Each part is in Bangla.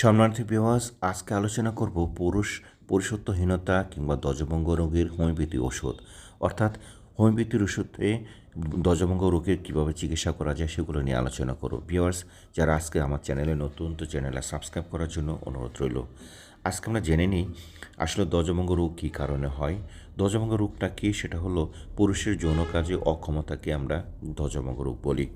সম্মানিত বিওয়াস আজকে আলোচনা করব পুরুষ পুরুষত্বহীনতা কিংবা দজবঙ্গ রোগের হোমিওপ্যাথি ওষুধ। অর্থাৎ হোমিওপ্যাথির ওষুধে দজবঙ্গ রোগের কীভাবে চিকিৎসা করা যায় সেগুলো নিয়ে আলোচনা করব। ভিওয়ার্স যারা আজকে আমার চ্যানেলে নতুন, তো চ্যানেলে সাবস্ক্রাইব করার জন্য অনুরোধ রইল। আজকে আমরা জেনে নিই আসলে দজভঙ্গ রোগ কী কারণে হয়। ধ্বজভঙ্গ রোগটা কী? সেটা হলো পুরুষের যৌন কাজে অক্ষমতাকে আমরা ধ্বজভঙ্গ রোগ বলি।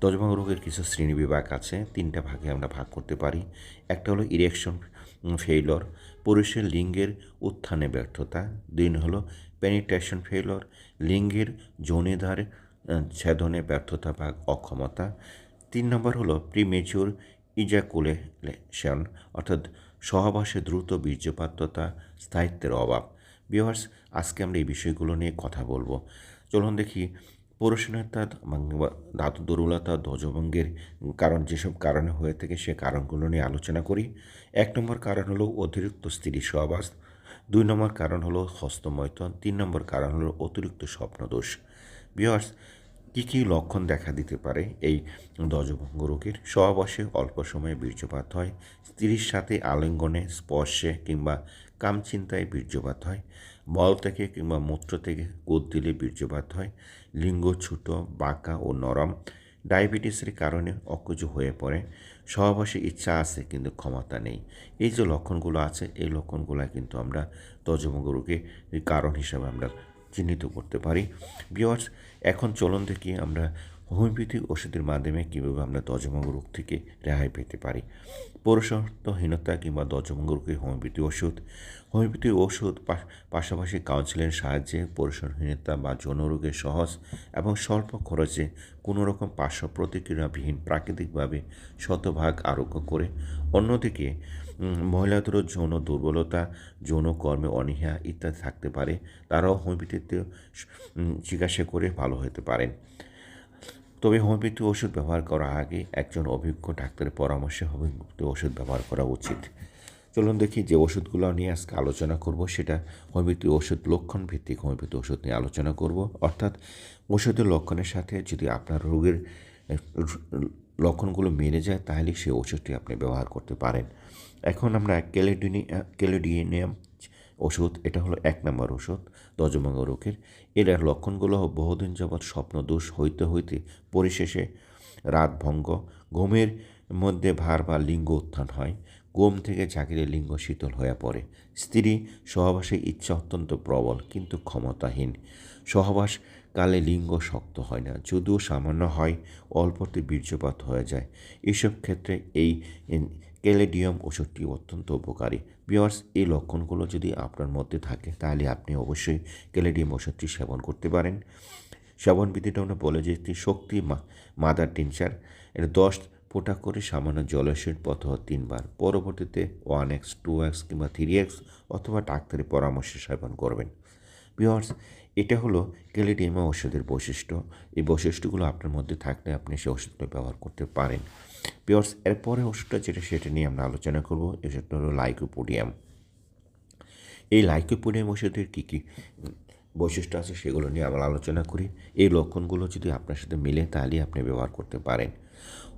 ধ্বজভঙ্গ রোগের কিছু শ্রেণি বিভাগ আছে, তিনটা ভাগে আমরা ভাগ করতে পারি। একটা হলো ইরেকশন ফেইলর পুরুষের লিঙ্গের উত্থানে ব্যর্থতা। দুই হলো পেনিট্রেশন ফেইলর লিঙ্গের যৌনিধার ছেদনে ব্যর্থতা বা অক্ষমতা। তিন নম্বর হলো প্রিমেচুর ইজাকুলেশন অর্থাৎ সহবাসে দ্রুত বীর্যপাততা স্থায়িত্বের অভাব। বিভার্স আজকে আমরা এই বিষয়গুলো নিয়ে কথা বলব। চলুন দেখি পুরুষনেতা ধাতু দুর্বলতা, ধ্বজভঙ্গের কারণ, যেসব কারণে হয়ে থাকে সে কারণগুলো নিয়ে আলোচনা করি। এক নম্বর কারণ হলো অতিরিক্ত স্ত্রী সহবাস। দুই নম্বর কারণ হলো হস্তমৈথন। তিন নম্বর কারণ হলো অতিরিক্ত স্বপ্নদোষ। বিহার্স কী কী লক্ষণ দেখা দিতে পারে এই দজভঙ্গ রোগের? সহবাসে অল্প সময়ে বীর্যপাত হয়, স্ত্রীর সাথে আলিঙ্গনে, স্পর্শে কিংবা কামচিন্তায় বীর্যপাত হয়, বল থেকে কিংবা মূত্র থেকে কোদ দিলে বীর্যপাত হয়, লিঙ্গ ছোট, বাঁকা ও নরম, ডায়াবেটিসের কারণে অকুজ হয়ে পড়ে সহবাসে ইচ্ছা আছে কিন্তু ক্ষমতা নেই। এই যে লক্ষণগুলো আছে, এই লক্ষণগুলো কিন্তু আমরা তজমঙ্গ রোগের কারণ হিসাবে আমরা চিহ্নিত করতে পারি। বিয়ার্স এখন চলন দেখি আমরা হোমিওপ্যাথিক ওষুধের মাধ্যমে কীভাবে আমরা দজমঙ্গ রোগ থেকে রেহাই পেতে পারি? পৌরসত্বহীনতা কিংবা দজমঙ্গ রোগের হোমিওপ্যাথি ওষুধ। হোমিওপ্যাথি ওষুধ পাশাপাশি কাউন্সিলের সাহায্যে পরিসরহীনতা বা যৌন রোগের সহজ এবং স্বল্প খরচে কোনো রকম পার্শ্ব প্রতিক্রিয়াবিহীন প্রাকৃতিকভাবে শতভাগ আরোগ্য করে। অন্যদিকে মহিলাদেরও যৌন দুর্বলতা, যৌন কর্মে অনীহা ইত্যাদি থাকতে পারে। তারাও হোমিওপ্যাথিতে চিকিৎসা করে ভালো হতে পারেন। তবে হোমিওপ্যাথি ওষুধ ব্যবহার করার আগে একজন অভিজ্ঞ ডাক্তারের পরামর্শে হোমিওপ্যাথি ওষুধ ব্যবহার করা উচিত। চলুন দেখি যে ওষুধগুলো নিয়ে আজকে আলোচনা করব, সেটা হোমিওপ্যাথি ওষুধ লক্ষণ ভিত্তিক হোমিওপ্যাথি ওষুধ নিয়ে আলোচনা করব। অর্থাৎ ওষুধের লক্ষণের সাথে যদি আপনার রোগের লক্ষণগুলো মেনে যায়, তাহলে সেই ওষুধটি আপনি ব্যবহার করতে পারেন। এখন আমরা ক্যালেডিনি, ক্যালেডিনিয়াম ওষুধ, এটা হলো এক নম্বর ওষুধ দজমঙ্গ রোগের। এর লক্ষণগুলো বহুদিন যাবৎ স্বপ্ন দোষ হইতে হইতে পরিশেষে রাত ভঙ্গ, ঘুমের মধ্যে ভার বা লিঙ্গ উত্থান হয় গোম থেকে জাগিরে লিঙ্গ শীতল হয়ে পড়ে। স্ত্রী, সহবাসে ইচ্ছা অত্যন্ত প্রবল কিন্তু ক্ষমতাহীন। সহবাস কালে লিঙ্গ শক্ত হয় না, যদিও সামান্য হয়, অল্পতে বীর্যপাত হয়ে যায়। এসব ক্ষেত্রে এই ক্যালেডিয়াম ওষুধটি অত্যন্ত উপকারী। বিয়ার্স এই লক্ষণগুলো যদি আপনার মধ্যে থাকে, তাহলে আপনি অবশ্যই ক্যালেডিয়াম ওষুধটি সেবন করতে পারেন। সেবন বিধিটা আমরা বলে যে শক্তি মাদার টিনচার। এটা দশ ফোটা করে সামান্য জলাশয়ের পথ তিনবার। পরবর্তীতে ওয়ান এক্স, টু এক্স কিংবা থ্রি এক্স অথবা ডাক্তারের পরামর্শে সেবন করবেন। বিহার্স এটা হলো ক্যালিডিয়ামা ওষুধের বৈশিষ্ট্য। এই বৈশিষ্ট্যগুলো আপনার মধ্যে থাকলে আপনি সেই ওষুধটা ব্যবহার করতে পারেন। বিহার্স এরপরে ওষুধটা যেটা সেটা নিয়ে আমরা আলোচনা করব সেটা হলো লাইকোপোডিয়াম। এই লাইকোপোডিয়াম ওষুধের কী কী বৈশিষ্ট্য আছে সেগুলো নিয়ে আমরা আলোচনা করি। এই লক্ষণগুলো যদি আপনার সাথে মিলে তাহলেই আপনি ব্যবহার করতে পারেন।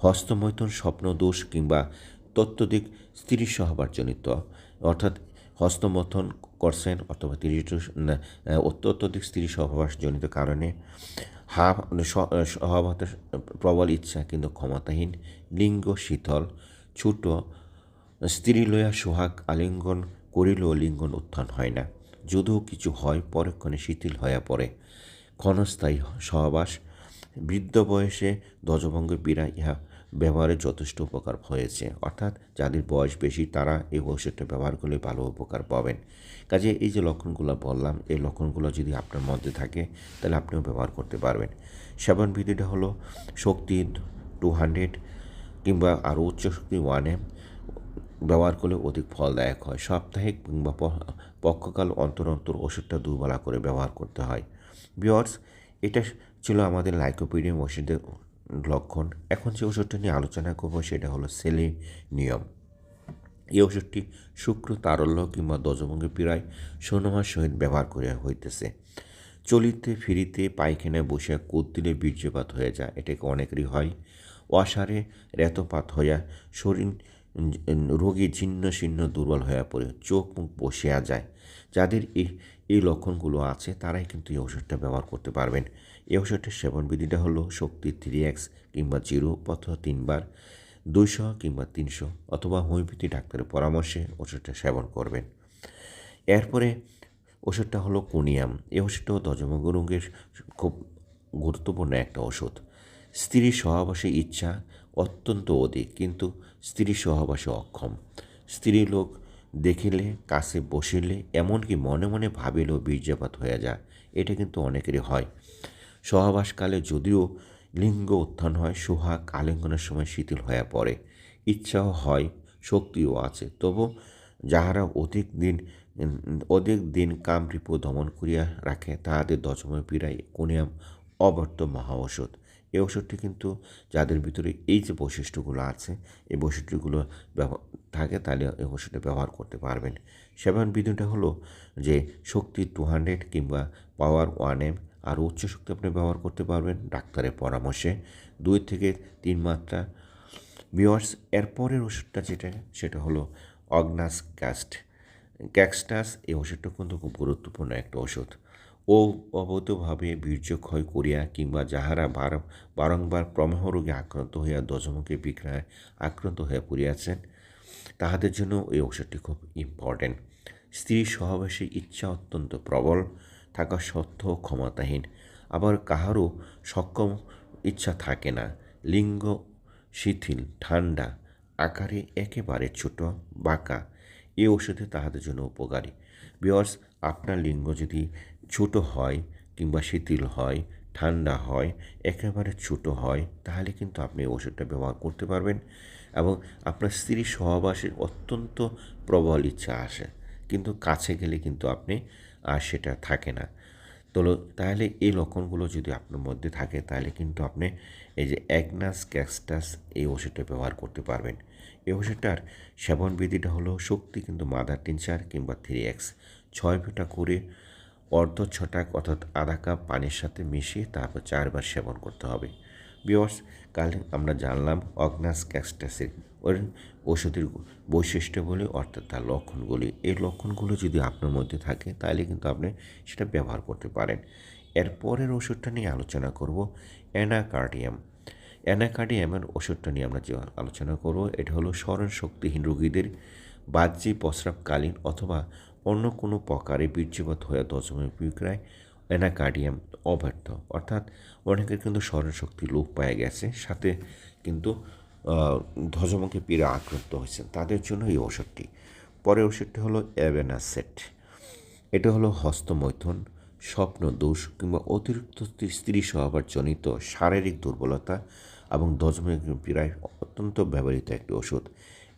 হস্তমৈথন, স্বপ্নদোষ কিংবা তত্ত্বদিক স্ত্রী সহবারজনিত অর্থাৎ হস্তমথন করছেন অথবা তিরিশ অত্যধিক স্ত্রী সহবাসজনিত কারণে। হা সহবাতের প্রবল ইচ্ছা, কিন্তু ক্ষমতাহীন, লিঙ্গ শীতল, ছোট, স্ত্রী লয়া সোহাগ আলিঙ্গন করিলেও লিঙ্গন উত্থান হয় না। যদিও কিছু হয়, পরক্ষণে শিথিল হইয়া পড়ে। ক্ষণস্থায়ী সহবাস, বৃদ্ধ বয়সে ধ্বজভঙ্গের পীড়া, ইহা ব্যবহারে যথেষ্ট উপকার হয়েছে। অর্থাৎ যাদের বয়স বেশি, তারা এই ওষুধটা ব্যবহার করলে ভালো উপকার পাবেন। কাজে এই যে লক্ষণগুলো বললাম, এই লক্ষণগুলো যদি আপনার মধ্যে থাকে, তাহলে আপনিও ব্যবহার করতে পারবেন। সেবন বিধিটা হলো শক্তি টু হান্ড্রেড কিংবা আরও উচ্চ শক্তি ওয়ান এম ব্যবহার করলে অধিক ফলদায়ক হয়। সাপ্তাহিক কিংবা পক্ষকাল অন্তর অন্তর ওষুধটা দুবেলা করে ব্যবহার করতে হয়। বিয়ার্স এটা ছিল আমাদের লাইকোপিডিয়াম ওষুধের লক্ষণ। এখন যে ওষুধটি নিয়ে আলোচনা করব সেটা হলো সেলে নিয়ম এই ওষুধটি শুক্র, তারল্য কিংবা দজভঙ্গের পীড়ায় সোনমার সহিত ব্যবহার করে হইতেছে। চলিতে, ফিরিতে, পায়খানায় বসে কোদ দিলে বীর্যপাত হয়ে যায়। এটাকে অনেকেরই হয় অসারে রেতপাত হইয়া শরীর রোগী ছিন্ন ছিন্ন দুর্বল হয়ে পড়ে। চোখ মুখ বসিয়া যায়। যাদের এই এই লক্ষণগুলো আছে, তারাই কিন্তু এই ওষুধটা ব্যবহার করতে পারবেন। এই ওষুধটির সেবন বিধিটা হলো শক্তি থ্রি এক্স কিংবা জিরো অথবা তিনবার, দুইশো কিংবা তিনশো, অথবা হোমিওপ্যাথি ডাক্তারের পরামর্শে ওষুধটা সেবন করবেন। এরপরে ওষুধটা হলো কোনিয়াম। এই ওষুধটাও দজমঙ্গ রোগের খুব গুরুত্বপূর্ণ একটা ওষুধ স্ত্রীর সহবাসে ইচ্ছা অত্যন্ত অধিক, কিন্তু স্ত্রীর সহবাসে অক্ষম। স্ত্রী লোক দেখিলে, কাছে বসিলে, এমনকি মনে মনে ভাবিলেও বীর্যপাত হয়ে যায়। এটা কিন্তু অনেকেরই হয়। সহবাসকালে যদিও লিঙ্গ উত্থান হয়, সোহাগ আলিঙ্গনের সময় শিথিল হয়ে পড়ে। ইচ্ছাও হয়, শক্তিও আছে। তবু যাহারা অধিক দিন অধিক দিন কামরিপু দমন করিয়া রাখে, তাহাদের দশময় পীড়ায় কোনিয়াম অবর্ত মহা ওষুধ এই ওষুধটি কিন্তু যাদের ভিতরে এই যে বৈশিষ্ট্যগুলো আছে, এই বৈশিষ্ট্যগুলো থাকে, তাহলে এই ওষুধটা ব্যবহার করতে পারবেন। সেবন বিধিটা হলো যে শক্তি টু হান্ড্রেড কিংবা পাওয়ার ওয়ান এম আর উচ্চ শক্তি আপনি ব্যবহার করতে পারবেন ডাক্তারের পরামর্শে। দুই থেকে তিন মাত্রা বিওয়ার্স এরপরের ওষুধটা যেটা, সেটা হলো অগনাস ক্যাস্ট ক্যাক্সটাস এই ওষুধটা কিন্তু খুব গুরুত্বপূর্ণ একটা ওষুধ। ও অবৈধভাবে বীর্যক্ষয় করিয়া কিংবা যাহারা বার বারংবার প্রমেহ রোগে আক্রান্ত হইয়া দশমুখী বিক্রয় আক্রান্ত হইয়া পড়িয়াছেন তাহাদের জন্য এই ওষুধটি খুব ইম্পর্টেন্ট স্ত্রী সহবাসী ইচ্ছা অত্যন্ত প্রবল, থাকা সত্ত্বেও ক্ষমতাহীন। আবার কাহারও সক্ষম ইচ্ছা থাকে না। লিঙ্গ শিথিল, ঠান্ডা, আকারে একেবারে ছোট, বাঁকা। এই ওষুধে তাহাদের জন্য উপকারী। বিয়ার্স আপনার লিঙ্গ যদি ছোট হয় কিংবা শিথিল হয়, ঠান্ডা হয়, একেবারে ছোট হয়, তাহলে কিন্তু আপনি ওষুধটা ব্যবহার করতে পারবেন। এবং আপনার স্ত্রীর সহবাসের অত্যন্ত প্রবল ইচ্ছা আসে। কিন্তু কাছে গেলে কিন্তু আপনি, আর সেটা থাকে না। তো তাহলে এই লক্ষণগুলো যদি আপনার মধ্যে থাকে, তাহলে কিন্তু আপনি এই যে অ্যাগনাস ক্যাক্সটাস এই ওষুধটা ব্যবহার করতে পারবেন। এই ওষুধটার সেবন বিধিটা হলো শক্তি কিন্তু মাদার টিনচার কিংবা থ্রি এক্স। ছয় ফোঁটা করে অর্ধ ছটাক অর্থাৎ আধা কাপ পানির সাথে মিশিয়ে তারপর চারবার সেবন করতে হবে। বিয়স। কাল আমরা জানলাম অগনাস ক্যাস্টাসের ওর ওষুধের বৈশিষ্ট্যগুলি অর্থাৎ তার লক্ষণগুলি। এই লক্ষণগুলো যদি আপনার মধ্যে থাকে, তাহলে কিন্তু আপনি সেটা ব্যবহার করতে পারেন। এরপরের ওষুধটা নিয়ে আলোচনা করব, অ্যানাকার্ডিয়াম। অ্যানাকার্ডিয়ামের ওষুধটা নিয়ে আমরা যে আলোচনা করব, এটা হলো স্মরণ শক্তিহীন রোগীদের বাহ্যিক প্রস্রাবকালীন অথবা অন্য কোনো প্রকারে বীর্যপাত হয়ে দশমের বিক্রয় অ্যানাকার্ডিয়াম অব্যর্থ অর্থাৎ অনেকের কিন্তু স্মরণশক্তি লোপ পায়ে গেছে, সাথে কিন্তু ধ্বজমুখে পীড়া আক্রান্ত হয়েছেন। তাদের জন্য এই ওষুধটি পরের ওষুধটি হলো অ্যাভেনাসেট। এটা হলো হস্তমৈথুন স্বপ্ন দোষ কিংবা অতিরিক্ত স্ত্রী স্বভাবার জনিত শারীরিক দুর্বলতা এবং দজমের পীড়ায় অত্যন্ত ব্যবহৃত একটি ওষুধ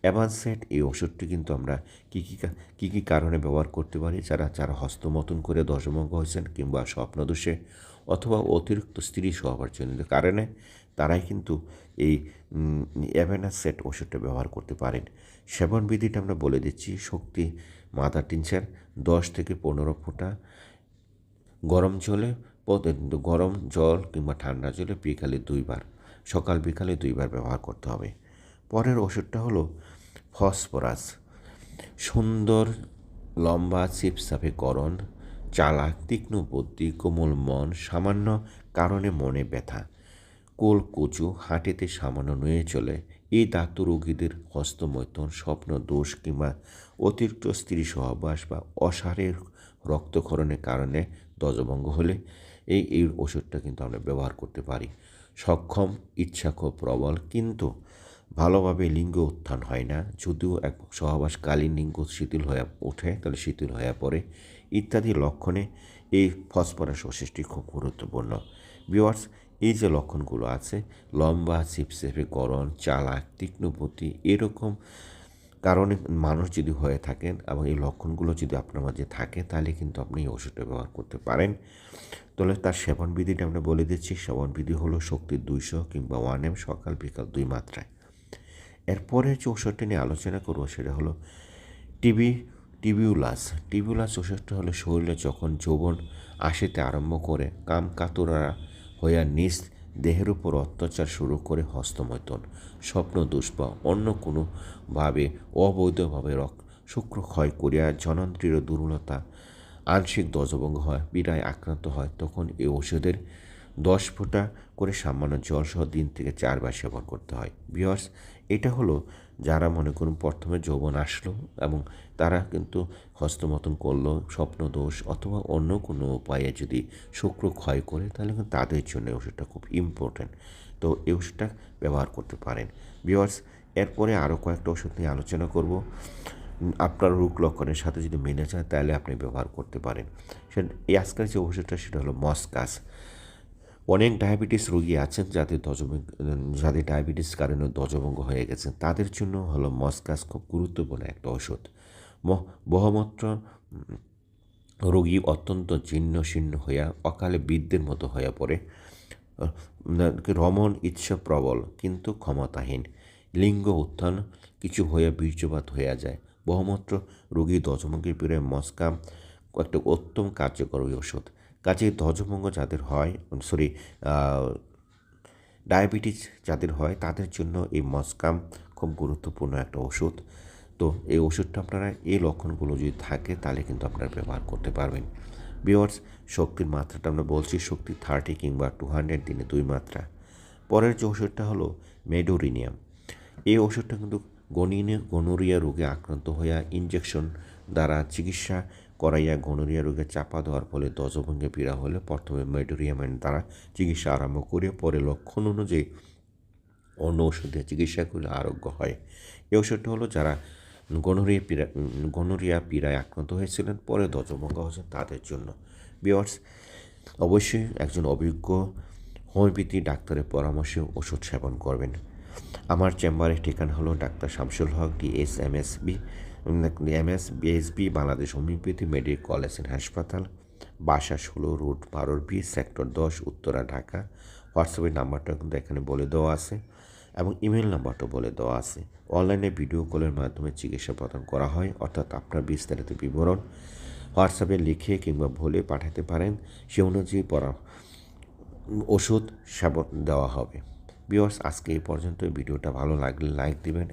অ্যাভান্সেট এই ওষুধটি কিন্তু আমরা কী কী কী কী কারণে ব্যবহার করতে পারি? যারা যারা হস্তমতন করে দশমঙ্গ হয়েছেন কিংবা স্বপ্নদোষে অথবা অতিরিক্ত স্ত্রী স্বভাবের জন্য কারণে, তারাই কিন্তু এই অ্যাভেনাস সেট ওষুধটা ব্যবহার করতে পারেন। সেবন বিধিটা আমরা বলে দিচ্ছি, শক্তি মাদার টিনচার দশ থেকে পনেরো ফোঁটা গরম জলে গরম জল কিংবা ঠান্ডা জলে বিকালে দুইবার, সকাল বিকালে দুইবার ব্যবহার করতে হবে। পরের ওষুধটা হলো ফসফরাস, সুন্দর লম্বা চিপসাপে করণ চালাক, তীক্ষ্ণ বুদ্ধি, কোমল মন, সামান্য কারণে মনে ব্যথা, কোল কুচু, হাঁটিতে সামান্য নুয়ে চলে, এই দাঁত রোগীদের হস্তমৈথন, স্বপ্ন, দোষ কিংবা অতিরিক্ত স্ত্রী সহবাস বা অসারের রক্তক্ষরণের কারণে দজভঙ্গ হলে এই এই ওষুধটা কিন্তু আমরা ব্যবহার করতে পারি। সক্ষম ইচ্ছা খুব প্রবল, কিন্তু ভালোভাবে লিঙ্গ উত্থান হয় না। যদিও এক সহবাসকালীন লিঙ্গ শিথিল হয়ে ওঠে, তাহলে শিথিল হয়ে পড়ে ইত্যাদি লক্ষণে এই ফসফরাস ওষুধটি খুব গুরুত্বপূর্ণ। বিওয়ার্স এই যে লক্ষণগুলো আছে, লম্বা চিপসেপে গরম চালাক তীক্ষ্ণপতি এরকম কারণে মানুষ যদি হয়ে থাকেন এবং এই লক্ষণগুলো যদি আপনার মাঝে থাকে, তাহলে কিন্তু আপনি এই ওষুধটা ব্যবহার করতে পারেন। তাহলে তার সেবন বিধিটা আমরা বলে দিচ্ছি। সেবন বিধি হলো শক্তির দুইশো কিংবা ওয়ান এম সকাল বিকাল দুই মাত্রায়। এরপরে যে ওষুধটি নিয়ে আলোচনা করব সেটা হলো টিবি, টিবিউলাস। টিবিউলাস ওষুধটা হলো শরীরে যখন যৌবন আসিতে আরম্ভ করে, কাম কাতুরা হইয়া নিজ দেহের উপর অত্যাচার শুরু করে হস্তমৈথন, স্বপ্ন দোষ বা অন্য কোনোভাবে অবৈধভাবে রক্ত শুক্র ক্ষয় করিয়া জনন্ত্রীর দুর্বলতা, আংশিক দজভঙ্গ হয় বিড়ায় আক্রান্ত হয়, তখন এই ওষুধের দশ ফোঁটা করে সামান্য জল সহ দিন থেকে চারবার সেবন করতে হয়। বিয়স এটা হলো যারা মনে করুন প্রথমে যৌবন আসলো এবং তারা কিন্তু হস্তমতন করল স্বপ্ন দোষ অথবা অন্য কোনো উপায়ে যদি শুক্র ক্ষয় করে, তাহলে কিন্তু তাদের জন্য ওষুধটা খুব ইম্পর্ট্যান্ট তো এই ওষুধটা ব্যবহার করতে পারেন। বিয়স এরপরে আরও কয়েকটা ওষুধ নিয়ে আলোচনা করব। আপনার রোগ লক্ষণের সাথে যদি মেনে যায় তাহলে আপনি ব্যবহার করতে পারেন। সে আজকের যে ওষুধটা, সেটা হলো মস্কাস। অনেক ডায়াবেটিস রোগী আছেন যাদের ধ্বজভঙ্গ, যাদের ডায়াবেটিস কারণে ধ্বজভঙ্গ হয়ে গেছে। তাদের জন্য হলো মস্কাস খুব গুরুত্বপূর্ণ একটা ওষুধ বহুমাত্র রোগী অত্যন্ত জীর্ণ শীর্ণ হইয়া অকালে বৃদ্ধের মতো হইয়া পড়ে। রমণ ইচ্ছা প্রবল, কিন্তু ক্ষমতাহীন। লিঙ্গ উত্থান, কিছু হইয়া বীর্যপাত হইয়া যায়। বহুমাত্র রোগী ধ্বজভঙ্গের পীড়ে মস্কা একটা উত্তম কার্যকর ওষুধ কাজে ধ্বজভঙ্গ যাদের হয় সরি ডায়াবেটিস যাদের হয়, তাদের জন্য এই মস্কাম খুব গুরুত্বপূর্ণ একটা ওষুধ। তো এই ওষুধটা আপনারা, এই লক্ষণগুলো যদি থাকে, তাহলে কিন্তু আপনারা ব্যবহার করতে পারবেন। বিওয়ার্স শক্তির মাত্রাটা আমরা বলছি, শক্তি থার্টি কিংবা টু হান্ড্রেড দিনে দুই মাত্রা। পরের যে ওষুধটা হলো মেডোরিনিয়াম। এই ওষুধটা কিন্তু গণিনে গনোরিয়া রোগে আক্রান্ত হইয়া ইনজেকশন দ্বারা চিকিৎসা করাইয়া গনোরিয়া রোগে চাপা দেওয়ার ফলে দজভঙ্গে পীড়া হলে প্রথমে মেডোরিয়ামের দ্বারা চিকিৎসা আরম্ভ করে পরে লক্ষণ অনুযায়ী অন্য ওষুধ চিকিৎসা করলে আরোগ্য হয়। এই ওষুধটা হলো যারা গনোরিয়া পীড়া গনোরিয়া পীড়ায় আক্রান্ত হয়েছিলেন, পরে দজভঙ্গ হয়েছে তাদের জন্য। বিয়ার্স অবশ্যই একজন অভিজ্ঞ হোমিওপ্যাথি ডাক্তারের পরামর্শে ওষুধ সেবন করবেন। আমার চেম্বারের ঠিকানা হলো doctor Shamsul Haque D S M S B S BSB Bangladesh homeopathy medical college and হাসপাতাল, বাসা ষোলো রুট বারোর বি, সেক্টর দশ, উত্তরা, ঢাকা। হোয়াটসঅ্যাপের নাম্বারটা কিন্তু এখানে বলে দেওয়া আছে এবং ইমেল নাম্বারটা বলে দেওয়া আছে। অনলাইনে ভিডিও কলের মাধ্যমে চিকিৎসা প্রদান করা হয়, অর্থাৎ আপনার বিস্তারিত বিবরণ হোয়াটসঅ্যাপে লিখে কিংবা ভুলে পাঠাতে পারেন। সে অনুযায়ী পরা ওষুধ সেবন দেওয়া হবে। বিয়র্স আজকে এই পর্যন্ত ভিডিওটা ভালো লাগলে লাইক দিবেন।